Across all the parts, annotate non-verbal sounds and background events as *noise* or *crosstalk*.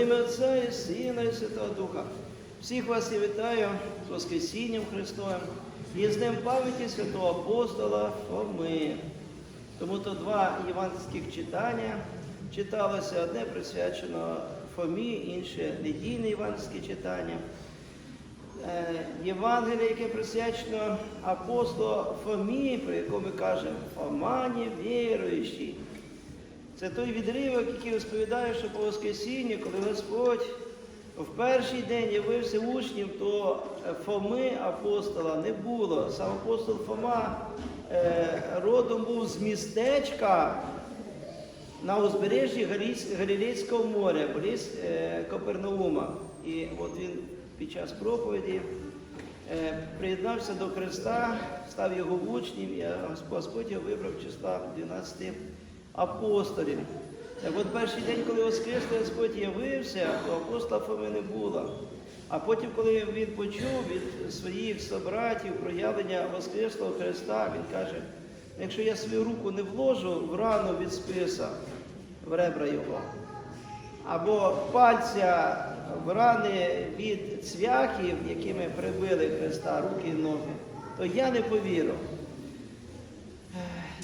Ім'я Отця і Сина і Святого Духа. Всіх вас я вітаю з Воскресінням Христовим і з Днем пам'яті святого апостола Фоми. Тому то два євангельських читання читалося, одне присвячено Фомі, інше недільне євангельське читання. Євангеліє, яке присвячено апостолу Фомі, про якого ми кажемо Фомані віруючий. Це той відривок, який розповідає, що по Воскресінню, коли Господь в перший день явився учнів, то е, Фоми апостола не було. Сам апостол Фома е, родом був з містечка на узбережжі Галілейського моря, близь е, Копернаума. І от він під час проповіді приєднався до Христа, став його учнем, і Господь його вибрав числа 12 апостолів. Так от перший день, коли Воскреслий Господь явився, то апостола Фоми не було. А потім, коли він почув від своїх собратів проявлення Воскреслого Христа, він каже, якщо я свою руку не вложу в рану від списа, в ребра його, або пальця в рани від цвяхів, якими прибили Христа, руки і ноги, то я не повірю.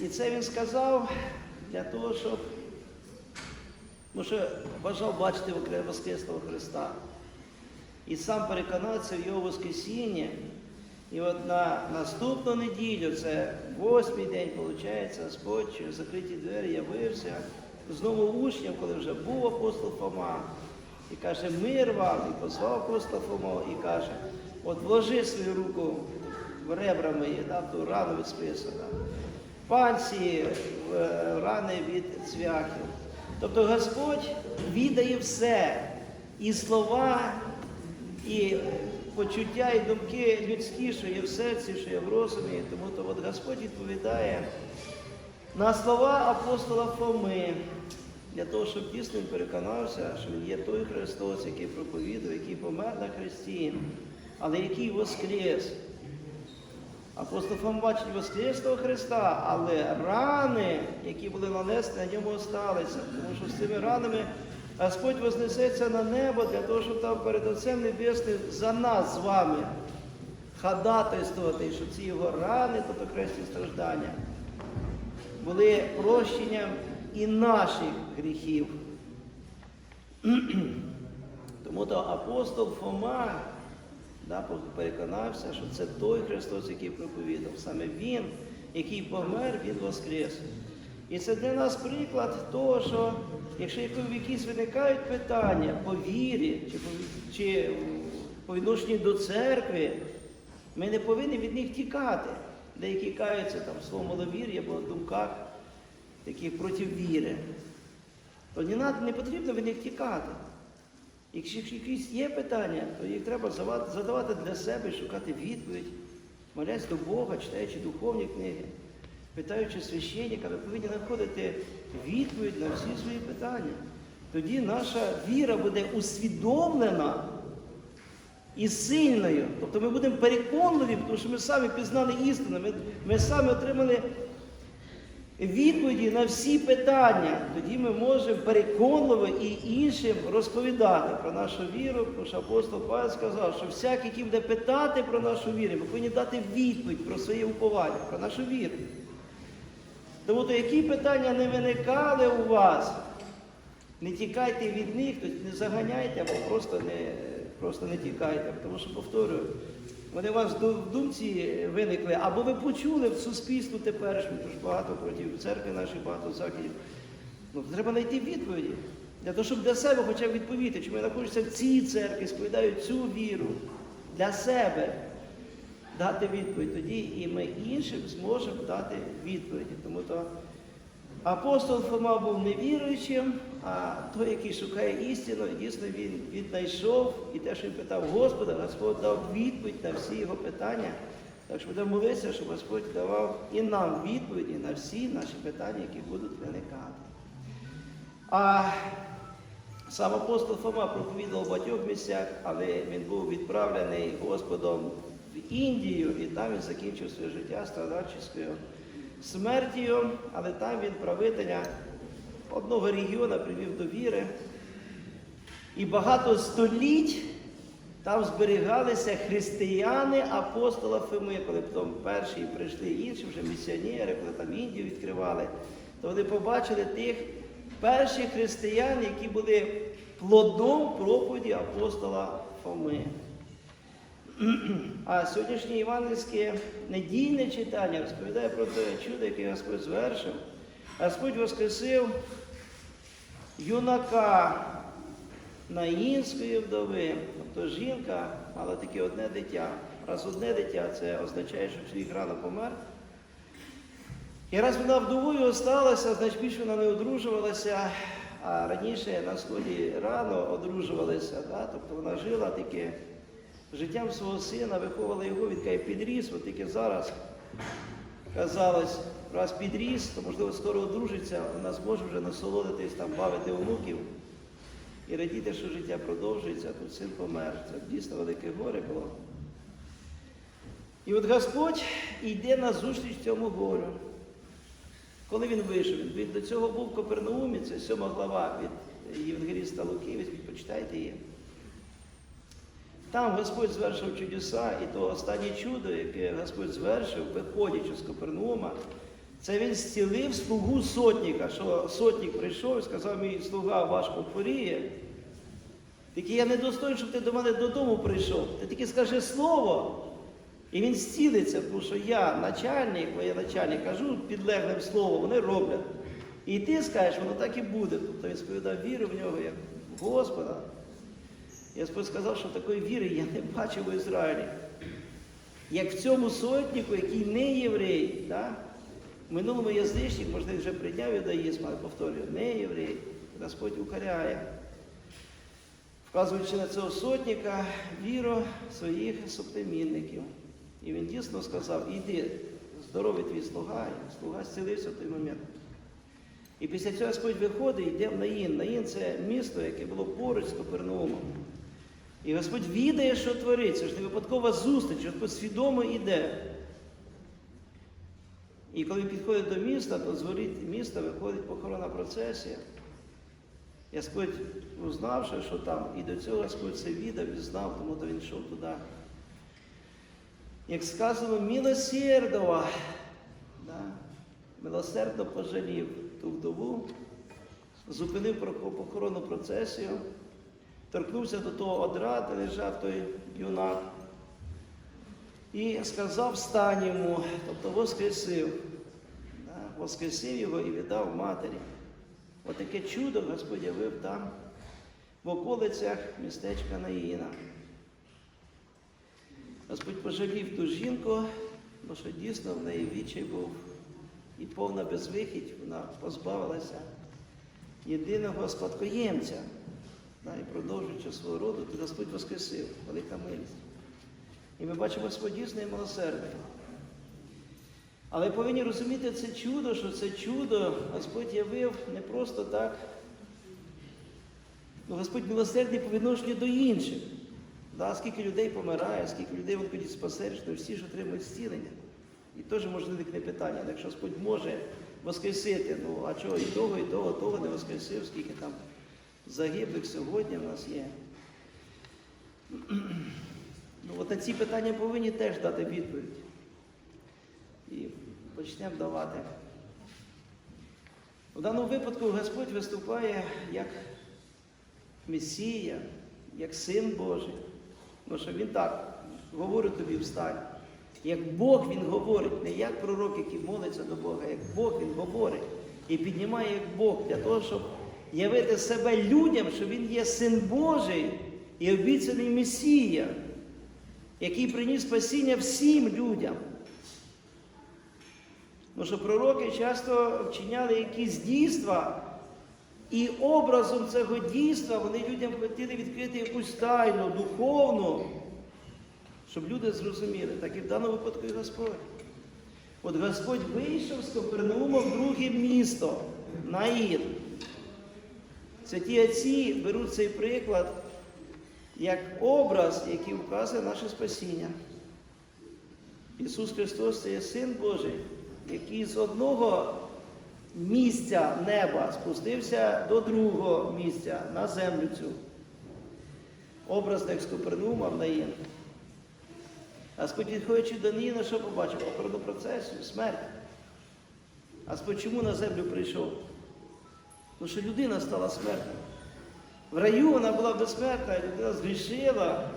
І це він сказав для того, щоб що бажав бачити Воскреслого Христа. І сам переконався в його Воскресінні. І от на наступну неділю, це восьмий день, виходить, Господь через закриті двері явився знову учням, коли вже був апостол Фома. І каже, мир вам, і позвав апостол Фому, і каже, от вложи свою руку ребра мої, да, ту рану від списа, да. Пальці е, рани від цвяхів. Тобто Господь віддає все, і слова, і почуття, і думки людські, що є в серці, що є в розумі. Тому то от Господь відповідає на слова апостола Фоми, для того, щоб дійсно переконався, що він є той Христос, який проповідує, який помер на Христі, але який воскрес. Апостол Фом бачить Воскреслого Христа, але рани, які були нанесені, на ньому осталися. Тому що з цими ранами Господь вознесеться на небо для того, щоб там перед Отцем Небесним за нас з вами ходатайствувати, щоб ці його рани, тобто хресні страждання, були прощенням і наших гріхів. *clears throat* Тому то апостол Фома да, переконався, що це той Христос, який проповідав. Саме Він, який помер, Він воскрес. І це для нас приклад того, що якщо якісь виникають питання по вірі чи по, чи по відношенню до церкви, ми не повинні від них тікати. Деякі каються там в своєму маловір'ї або думках таких проти віри. То не потрібно від них тікати. Якщо якісь є питання, то їх треба задавати для себе, шукати відповідь, молясь до Бога, читаючи духовні книги, питаючи священника, ми повинні знаходити відповідь на всі свої питання. Тоді наша віра буде усвідомлена і сильною. Тобто ми будемо переконливі, тому що ми самі пізнали істину, ми, ми самі отримали відповіді на всі питання. Тоді ми можемо переконливо і іншим розповідати про нашу віру, тому що апостол Павел сказав, що всякий, який буде питати про нашу віру, ми повинні дати відповідь про своє уповання, про нашу віру. Тому то які питання не виникали у вас, не тікайте від них, не заганяйте, або просто не, просто не тікайте. Тому що, повторюю, вони у вас в думці виникли, або ви почули в суспільстві теперішньому, що багато проти церкви нашої, багато закидів. Ну, треба знайти відповіді. Для того, щоб для себе хоча б відповісти, чому я знаходжуся в цій церкві, сповідаю цю віру для себе дати відповідь. Тоді і ми іншим зможемо дати відповіді. Тому то апостол Фома був невіруючим, а той, який шукає істину, дійсно він віднайшов і те, що він питав Господа, Господь дав відповідь на всі його питання. Так що будемо молитися, щоб Господь давав і нам відповіді на всі наші питання, які будуть виникати. А сам апостол Фома проповідував в багатьох місцях, але він був відправлений Господом в Індію, і там він закінчив своє життя страдальчою смертю, але там він правителя одного регіону привів до віри. І багато століть там зберігалися християни апостола Фими, коли потім перші прийшли інші вже місіонери, коли там Індію відкривали, то вони побачили тих перших християн, які були плодом проповіді апостола Фоми. А сьогоднішнє євангельське недільне читання розповідає про те чудо, яке Господь звершив. Господь воскресив юнака наїнської вдови. Тобто жінка мала таке одне дитя. Раз одне дитя, це означає, що чоловік рано помер. І раз вона вдовою осталася, значить більше вона не одружувалася, а раніше на сході рано одружувалися. Да? Тобто вона жила таке життям свого сина, виховувала його, він підріс, от тільки зараз казалось, раз підріс, то можливо скоро одружиться, вона зможе вже насолодитись, там, бавити онуків і радіти, що життя продовжується, а тут син помер. Це дійсно велике горе було. І от Господь йде на зустріч цьому горю. Коли він вийшов, він до цього був в Копернаумі, це сьома глава від Євангеліста Луки, візьміть, почитайте її. Там Господь звершив чудеса, і то останнє чудо, яке Господь звершив, виходячи з Копернаума, це він зцілив слугу сотника, що сотник прийшов і сказав, мій слуга важко хворіє. Тільки я не достойний, щоб ти до мене додому прийшов. Ти тільки скажи слово, і він зцілиться, тому що я начальник, воєначальник, кажу підлеглим словом, вони роблять. І ти скажеш, воно так і буде. Тобто він сповідав віру в нього, як в Господа. Господь сказав, що такої віри я не бачив в Ізраїлі. Як в цьому сотнику, який не єврей, да? Минулому язичник, можливо, вже прийняв юдаїзм, але повторюю, не єврей, Господь укоряє, вказуючи на цього сотника віру своїх соплемінників. І він дійсно сказав, іди, здоровий твій слуга, і слуга зцілився в той момент. І після цього Господь виходить і йде в Наїн. Наїн це місто, яке було поруч з Копернаумом. І Господь відає, що твориться, що не випадкова зустріч, Господь свідомо йде. І коли підходить до міста, то з воріт міста виходить похоронна процесія. Господь, узнавши, що там, і до цього Господь це відав і знав, тому то він йшов туди. Як сказано, милосердова, да? милосердно пожалів ту вдову, зупинив похоронну процесію, торкнувся до того одра, де лежав той юнак, і сказав стань йому, тобто воскресив, воскресив його і віддав матері. Отаке чудо Господь явив там, в околицях містечка Наїна. Господь пожалів ту жінку, бо що дійсно в неї вічай був і повна безвихідь, вона позбавилася єдиного спадкоємця. Да, і продовжуючи свого роду, то Господь воскресив, велика милість. І ми бачимо Господь дійсне і милосердний. Але повинні розуміти це чудо, що це чудо Господь явив не просто так. Ну, Господь милосердний по відношенню до інших. Да, скільки людей помирає, скільки людей виходять спасерично, всі ж отримують зцілення. І теж може виникне питання, але якщо Господь може воскресити, ну а чого і того, і того, того не воскресив, скільки там загиблих сьогодні в нас є. Ну, от на ці питання повинні теж дати відповідь. І почнемо давати. У даному випадку Господь виступає як Месія, як Син Божий. Тому що Він так говорить тобі встань. Як Бог Він говорить, не як пророк, який молиться до Бога, як Бог Він говорить і піднімає як Бог для того, щоб явити себе людям, що Він є син Божий і обіцяний Месія, який приніс спасіння всім людям. Тому що пророки часто вчиняли якісь дійства, і образом цього дійства вони людям хотіли відкрити якусь тайну, духовну, щоб люди зрозуміли. Так і в даному випадку і Господь. От Господь вийшов з Копернаума в друге місто, Наїн. Святі отці беруть цей приклад як образ, який вказує наше спасіння. Ісус Христос це є Син Божий, який з одного місця неба спустився до другого місця на землю цю. образно як з Купернаума в Наїн. А Господь, відходячи до Наїна, що побачив? Охорону процесію, смерть. А чому на землю прийшов? Тому що людина стала смертною. В раю вона була безсмертна, людина згрішила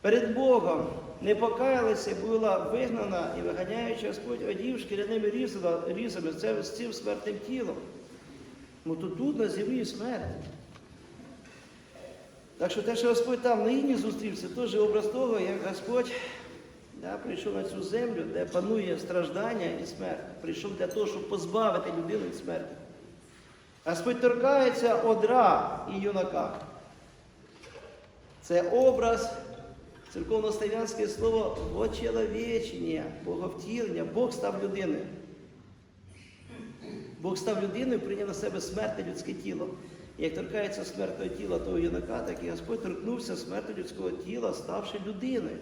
перед Богом, не покаялася, була вигнана і виганяючи Господь одів шкіряними різами, з цим смертним тілом. Ну то тут на землі смерть. Так що те, що Господь там на Іні зустрівся, теж образ того, як Господь да, прийшов на цю землю, де панує страждання і смерть. Прийшов для того, щоб позбавити людину від смерті. Господь торкається одра і юнака. Це образ, церковнослов'янське слово «вочеловечення», боговтілення. Бог став людиною. Бог став людиною, прийняв на себе смертне людське тіло. Як торкається смертного тіла того юнака, так і Господь торкнувся смерти людського тіла, ставши людиною.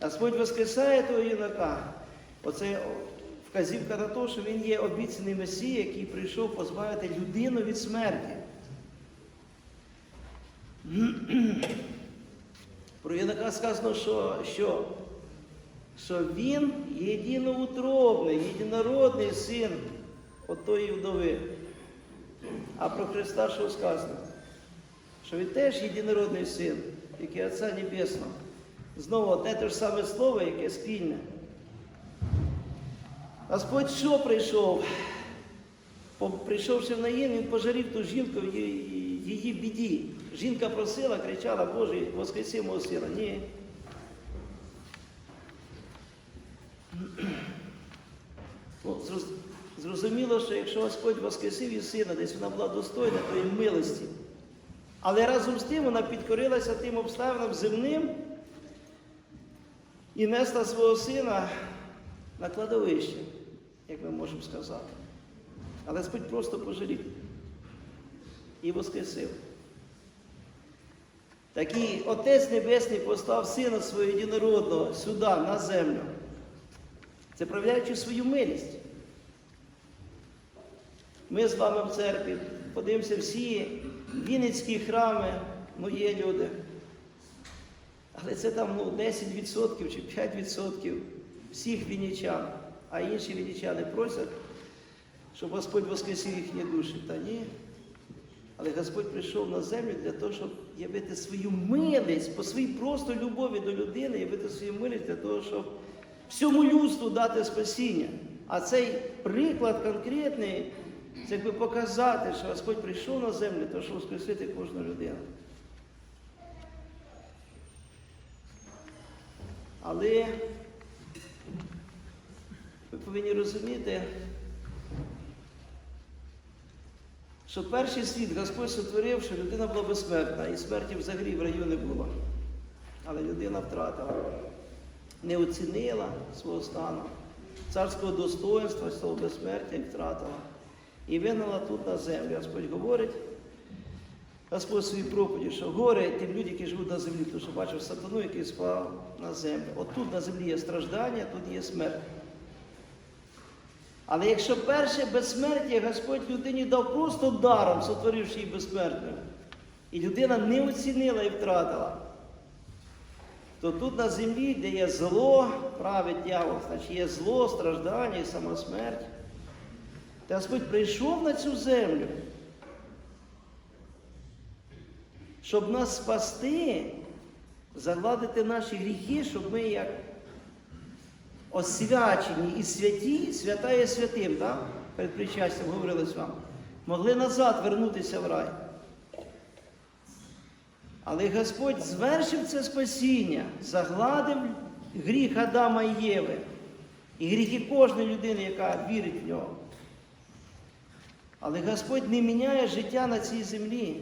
Господь воскресає того юнака. Оце вказівка на те, що він є обіцяний Месія, який прийшов позбавити людину від смерті. *clears throat* Про юнака сказано, що, що, що він єдиноутробний, єдинородний син отої вдови. А про Христа що сказано? Що він теж єдинородний син, який Отця Небесного. Знову одне те ж саме слово, яке спільне. Господь що прийшов? Прийшовши в Наїн, він пожарів ту жінку в її біді. Жінка просила, кричала, Боже, воскреси мого сина. Ні. Ну, Зрозуміло, що якщо Господь воскресив її сина, десь вона була достойна тої милості. Але разом з тим вона підкорилася тим обставинам земним і несла свого сина на кладовище, як ми можемо сказати. Але Господь просто пожалів і воскресив. Такий Отець Небесний послав Сина свого єдинородного сюди, на землю. Це проявляючи свою милість. Ми з вами в церкві подивимося всі вінницькі храми, ну є люди. Але це там ну, 10% чи 5% всіх вінничан, а інші вінничани просять, щоб Господь воскресив їхні душі. Та ні. Але Господь прийшов на землю для того, щоб явити свою милість, по своїй просто любові до людини, явити свою милість для того, щоб всьому людству дати спасіння. А цей приклад конкретний, це якби показати, що Господь прийшов на землю, того, щоб воскресити кожну людину. Але ви повинні розуміти, що перший світ Господь сотворив, що людина була безсмертна, і смерті взагалі в раю не було. Але людина втратила, не оцінила свого стану, царського достоинства, свого безсмертя і втратила. І вигнала тут на землю. Господь говорить, Господь своїй проповіді, що горе тим людям, які живуть на землі, тому що бачив сатану, який спав на землю. От тут на землі є страждання, тут є смерть. Але якщо перше безсмертя Господь людині дав просто даром, сотворивши її безсмертною, і людина не оцінила і втратила, то тут на землі, де є зло, править дьявол, значить є зло, страждання і самосмерть. Та Господь прийшов на цю землю, щоб нас спасти, загладити наші гріхи, щоб ми як освячені і святі, свята є святим, так? перед причастям говорили з вами, могли назад вернутися в рай. Але Господь звершив це спасіння, загладив гріх Адама і Єви і гріхи кожної людини, яка вірить в нього. Але Господь не міняє життя на цій землі.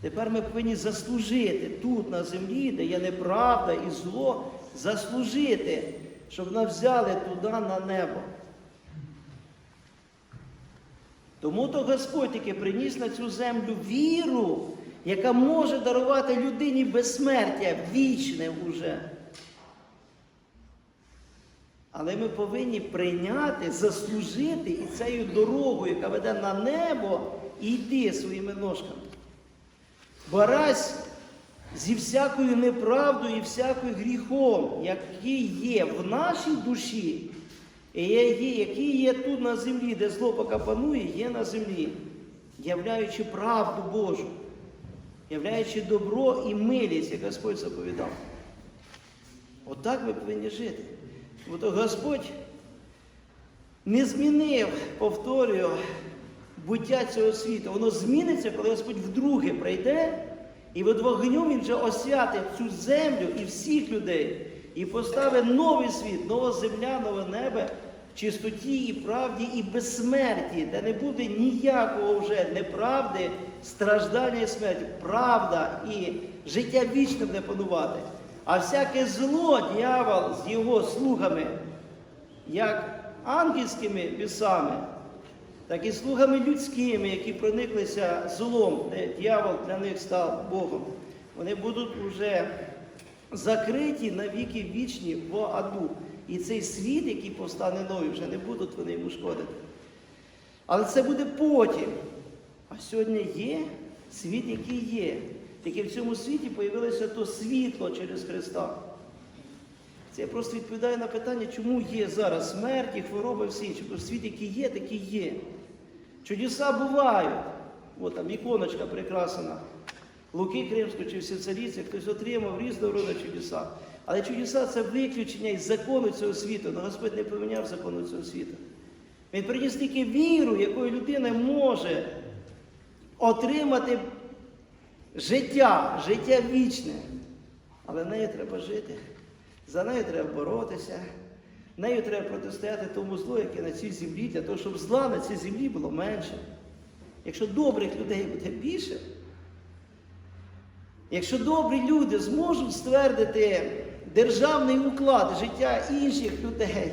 Тепер ми повинні заслужити тут, на землі, де є неправда і зло, заслужити, щоб нас взяли туди на небо. Тому то Господь таки приніс на цю землю віру, яка може дарувати людині безсмертя вічне уже. Але ми повинні прийняти, заслужити і цією дорогою, яка веде на небо, і йти своїми ножками. борась зі всякою неправдою і всякою гріхом, який є в нашій душі, і який є тут на землі, де зло поки панує, є на землі, являючи правду Божу, являючи добро і милість, як Господь заповідав. Отак ми повинні жити. Бо то Господь не змінив, повторюю, буття цього світу. Воно зміниться, коли Господь вдруге прийде, і від вогню Він вже освятить цю землю і всіх людей, і поставить новий світ, нова земля, нове небо в чистоті і правді і безсмерті, де не буде ніякого вже неправди, страждання і смерті. Правда і життя вічне буде панувати. А всяке зло, дьявол з його слугами, як ангельськими бісами, так і слугами людськими, які прониклися злом, де дьявол для них став Богом, вони будуть вже закриті на віки вічні в аду. І цей світ, який повстане новий, вже не будуть вони йому шкодити. Але це буде потім. А сьогодні є світ, який є. Тільки в цьому світі появилося то світло через Христа. Це просто відповідаю на питання, чому є зараз смерть і хвороби всі. Бо світ, який є, такий є. Чудеса бувають. От там іконочка прикрасена. Луки Кримської чи всі цариці, хтось отримав різного роду чудеса. Але чудеса це виключення із закону цього світу. Але Господь не поміняв закону цього світу. Він приніс тільки віру, якою людина може отримати життя, життя вічне. Але нею треба жити. За нею треба боротися. Нею треба протистояти тому злу, яке на цій землі, для того, щоб зла на цій землі було менше. Якщо добрих людей буде більше, якщо добрі люди зможуть ствердити державний уклад життя інших людей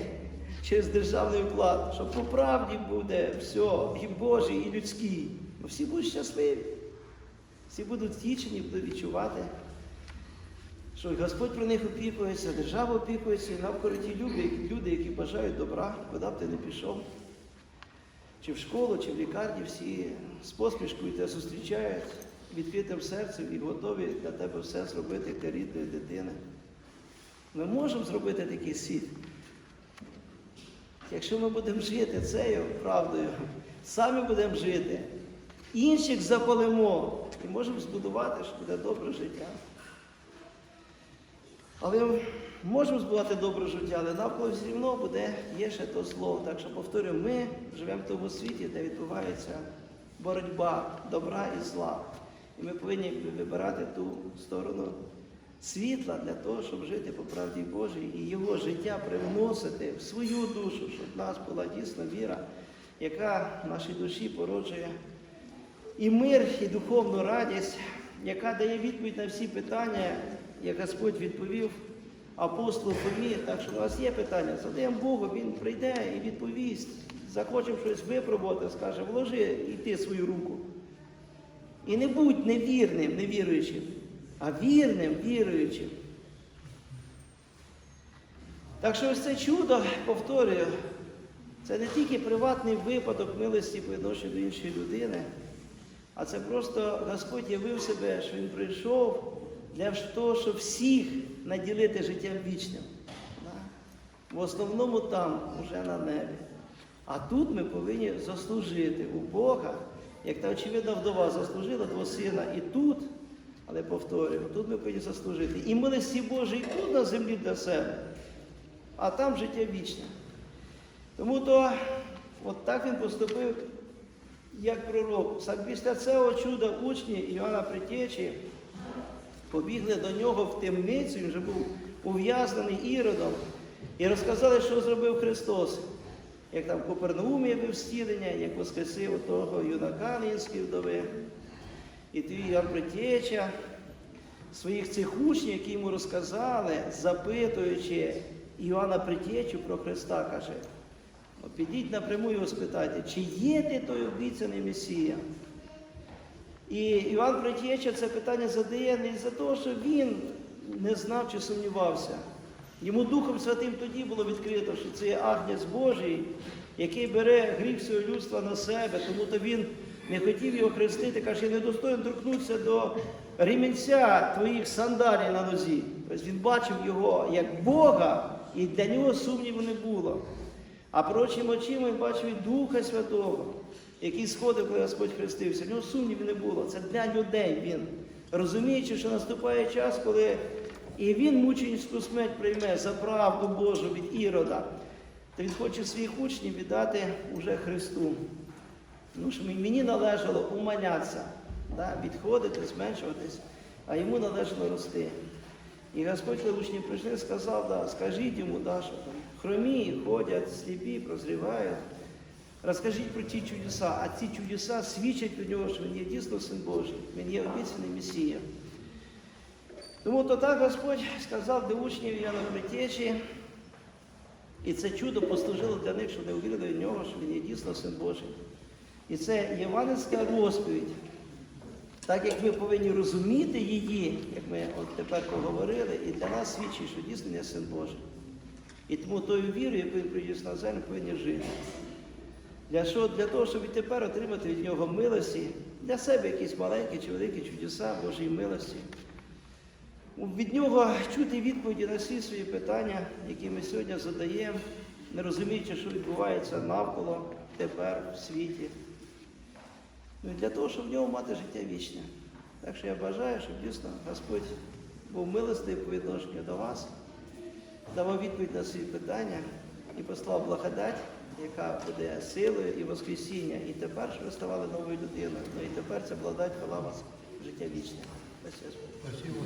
через державний уклад, що по правді буде все, і Божий, і людський, ну, всі будуть щасливі. Всі будуть втічені, будуть відчувати, що Господь про них опікується, держава опікується, і навколо ті люди, люди, які бажають добра, куди б ти не пішов. Чи в школу, чи в лікарні, всі з посмішкою тебе зустрічають, відкритим серцем і готові для тебе все зробити для рідної дитини. Ми можемо зробити такий світ. Якщо ми будемо жити цією правдою, самі будемо жити, інших запалимо і можемо збудувати, що буде добре життя. Але можемо збудувати добре життя, але навколо все рівно буде, є ще то зло. Так що, повторюю, ми живемо в тому світі, де відбувається боротьба добра і зла. І ми повинні вибирати ту сторону світла для того, щоб жити по правді Божій і його життя привносити в свою душу, щоб в нас була дійсно віра, яка в нашій душі породжує і мир, і духовну радість, яка дає відповідь на всі питання, як Господь відповів апостолу Фомі. Так що у нас є питання, задаємо Богу, Він прийде і відповість. Захочемо щось випробувати, скаже, вложи і ти свою руку. І не будь невірним, невіруючим, а вірним, віруючим. Так що ось це чудо, повторюю, це не тільки приватний випадок милості по відношенню до іншої людини, а це просто Господь явив себе, що Він прийшов для того, щоб всіх наділити життям вічним. В основному там, уже на небі. А тут ми повинні заслужити у Бога, як та очевидна вдова заслужила твого сина і тут, але повторюю, тут ми повинні заслужити. І милості Божої тут на землі для себе, а там життя вічне. Тому то от так він поступив як пророк. Після цього чуда учні Іоанна Притечі побігли до нього в темницю, він вже був ув'язнений іродом, і розказали, що зробив Христос. Як там Копернаумі явив зцілення, як воскресив того юнака Лінської вдови. І твій Іоанн Притеча своїх цих учнів, які йому розказали, запитуючи Іоанна Притечу про Христа, каже, підіть напряму його спитайте, чи є ти той обіцяний Месія? І Іван Притєча це питання задає не за того, що він не знав чи сумнівався. Йому Духом Святим тоді було відкрито, що це є Агнець Божий, який бере гріх свого людства на себе, тому то він не хотів його хрестити, каже, я не достоин торкнутися до ремінця твоїх сандалій на нозі. Тобто він бачив його як Бога, і для нього сумніву не було. А прочим очима він бачив і Духа Святого, який сходив, коли Господь хрестився. В нього сумнівів не було. Це для людей він. Розуміючи, що наступає час, коли і він мученицьку смерть прийме за правду Божу від Ірода, то він хоче своїх учнів віддати уже Христу. Тому що мені належало уманятися, да, відходити, зменшуватись, а йому належало рости. І Господь, коли учні прийшли, сказав, да, скажіть йому, да, що там хромі ходять, сліпі, прозрівають. Розкажіть про ті чудеса, а ці чудеса свідчать від нього, що він є дійсно син Божий, він є обіцяний Месія. Тому то так Господь сказав до учнів Іоанна Притечі, і це чудо послужило для них, щоб не увірили в нього, що він є дійсно син Божий. І це євангельська розповідь. Так як ми повинні розуміти її, як ми от тепер поговорили, і для нас свідчить, що дійсно є син Божий. І тому тою вірою, яку він приніс на землю, повинні жити. Для, що? для того, щоб відтепер отримати від нього милості, для себе якісь маленькі чи великі чудеса Божої милості. Від нього чути відповіді на всі свої питання, які ми сьогодні задаємо, не розуміючи, що відбувається навколо тепер в світі. Ну і для того, щоб в нього мати життя вічне. Так що я бажаю, щоб дійсно Господь був милостивий по відношенню до вас, давав відповідь на свої питання і послав благодать, яка буде силою і воскресіння. І тепер, ж ви ставали новою людиною. Ну і тепер ця благодать вела вас життя вічне. Спасибо.